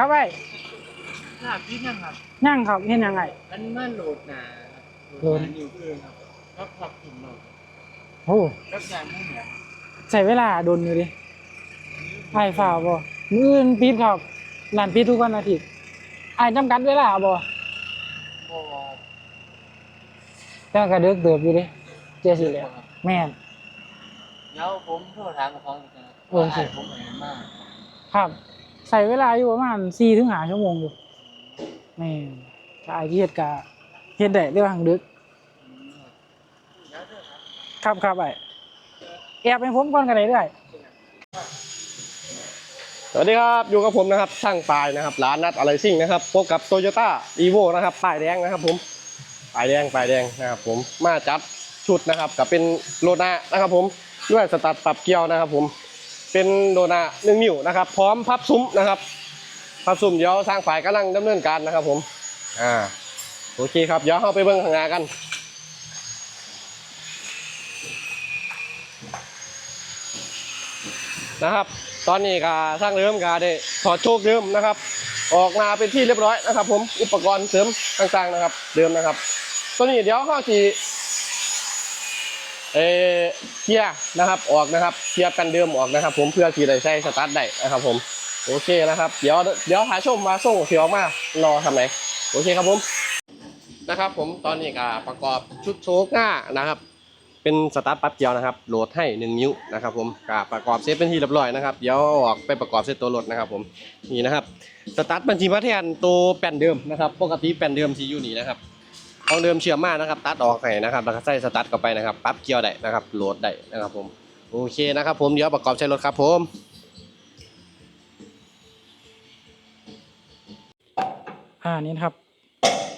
ครับไอ้หน้าพี่นั่งครับย่างครับเห็นยังไงมันมาโหลดหนาครับโหลดหนานิ้วอื่นครับแล้วพับถุงเราโอ้แล้วยางมุ่งเนี่ยใส่เวลาโดนอยู่ดิไอ้ฝ่าบ่มื้ออื่นปิดครับร้านปิดทุกวันอาทิตย์ไอ้จำกัดเวลาบ่พอแต่ก็เดึกเติบอยู่ดิเจสิแล้วแม่นเดี๋ยวผมโทรถามเขาอีกนะโอเคว่าผมเห็นมากครับ ใส่เวลาอยู่ประมาณ4ถึง5ชั่วโมงอยู่แม่นถ้าไอที่เฮ็ดก็เฮ็ดได้เรื่องดึก ครับครับไอ้แอบให้ผมก่อนก็ได้ด้อสวัสดีครับอยู่กับผมนะครับช่างปลายนะครับร้านนัดอะไรซิ่งนะครับพบกับโตโยต้าอีโวนะครับป้ายแดงนะครับผมป้ายแดงป้ายแดงนะครับผมมาจัดชุดนะครับกับเป็นโลนานะครับผมด้วยสตาร์ทปรับเกียวนะครับผม เป็นโลนาหนึ่งนิ้วนะครับ พร้อมพับซุ้มนะครับ พับซุ้มเดี๋ยวสร้างฝ่ายกำลังดำเนินการนะครับ ผม อ่าโอเคครับเดี๋ยวเข้าไปเบิ่งข้างหน้ากันนะครับ ตอนนี้ก็สร้างเริ่มก็ได้ถอดโชคเดิมนะครับ ออกมาเป็นที่เรียบร้อยนะครับ ผมอุปกรณ์เสริมต่างๆนะครับ เดิมนะครับ ตัวนี้เดี๋ยวข้อสี เอเคลียร์นะครับออกนะครับเคลียร์กันเดิมออกนะครับ ผมเพื่อที่จะใช้สตาร์ทได้นะครับผมโอเคนะครับเดี๋ยวเดี๋ยวหาชมมาส่งเสียออกมารอทำไหนโอเคครับผมนะครับผมตอนนี้ก็ประกอบชุดโชคหน้านะครับ เป็นสตาร์ทปั๊บเกียวนะครับโหลดให้ 1 นิ้วนะครับ ผมกประกอบเซตเป็นที่เรียบร้อยนะครับเดี๋ยวออกไปประกอบเซตตัวรถนะครับ ผมนี่นะครับสตาร์ทบัญชีมาแทนตัวแป้นเดิมนะครับ ปกติแป้นเดิมที่อยู่นี่นะครับ ของเดิมเชื่อมมากนะครับ ตัดออกให้นะครับแล้วก็ใส่สตาร์ทเข้าไปนะครับปั๊บเกียวได้นะครับโหลดได้นะครับผมโอเคนะครับ ผมเดี๋ยวประกอบใช้รถครับผมอ่านี่นะครับ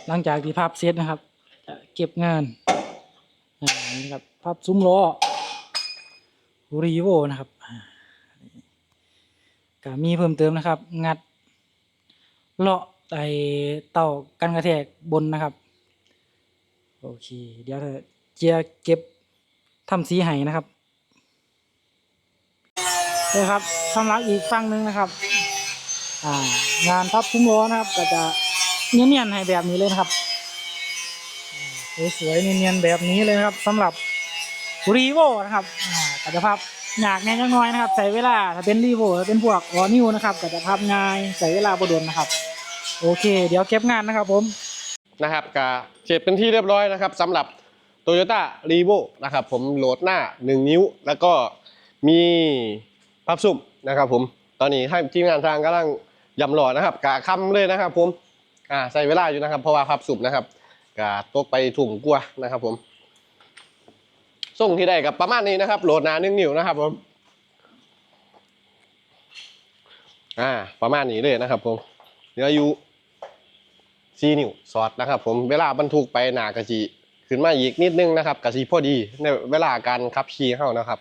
หลังจากที่ภาพเซตนะครับเก็บงานอ่านี่ครับภาพซุ้มล้อรีโวนะครับอ่าก็มีเพิ่มเติมนะครับ งัดเลาะไอเต่ากันกระแทกบนนะครับ โอเค เดี๋ยวเธอเจียเก็บทำสีไห้นะครับนี่ครับสำหรับอีกฝั่งหนึ่งนะครับ อ่างานพับซุ้มล้อนะครับ ก็จะเนียนๆให้แบบนี้เลยครับสวยๆเนียนๆแบบนี้เลยครับสำหรับรีโวนะครับอ่าก็จะพับหนักแน่จังน้อยนะครับ ใส่เวลาถ้าเป็นรีโวถ้าเป็นพวกออนิวนะครับก็จะพับง่ายใส่เวลาบ่โดนนะครับ โอเค เดี๋ยวเก็บงานนะครับผม นะครับก็เสร็จเป็นที่เรียบร้อยนะครับสำหรับ Toyota r e v o นะครับผมโหลดหน้า 1 นิ้ว แล้วก็มีพับซุ่มนะครับผมตอนนี้ให้ทีมงานทางกำลังยำหล่อนะครับกะคำเลยนะครับผมอ่าใส่เวลาอยู่นะครับ เพราะว่าพับซุ่มนะครับกะตกไปถุ่มกลัวนะครับผมส่งที่ได้กับประมาณนี้นะครับ โหลดหน้าหนึ่งนิ้วนะครับผมอ่าประมาณนี้เลยนะครับผมเหลืออยู่ ซีนิ้วสอดนะครับ ผมเวลาบรรทุกไปหนากะจีขึ้นมาอีกนิดนึงนะครับกะจีพอดีในเวลาการขับขี่เข้านะครับ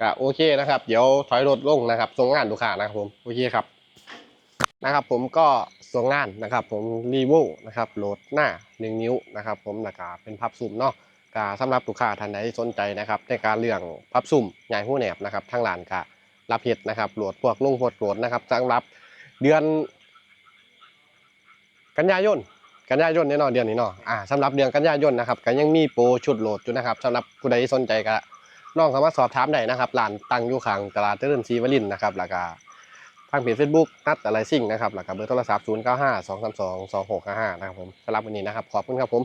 ก็โอเคนะครับ เดี๋ยวถอยรถลงนะครับส่งงานลูกค้านะครับผมโอเคครับนะครับ ผมก็ส่งงานนะครับ ผมรีโวนะครับโหลดหน้า 1 นิ้วนะครับ ผมแล้วก็เป็นพับซุ่มเนาะก็สำหรับลูกค้าท่านใดสนใจนะครับ ในการเรื่องพับซุ่มใหญ่หู้แหนบนะครับทางร้านก็รับเฮ็ดนะครับโหลดพวกลงพวกโหลดนะครับสำหรับเดือนกันยายน กันยายนแน่นอนเดือนนี้เนาะอ่าสำหรับเดือนกันยายนนะครับก็ยังมีโปรชุดโหลดอยู่นะครับสำหรับผู้ใดสนใจก็น้องสามารถสอบถามได้นะครับร้านตั้งอยู่ข้างตลาดเจริญศรีวรินนะครับแล้วก็ทางเพจเฟซบุ๊กนัดอะไรสิ่งนะครับแล้วก็เบอร์โทรศัพท์ 0 9 5 2 3 2 2 6 5 5 นะครับผมสำหรับวันนี้นะครับ ขอบคุณครับผม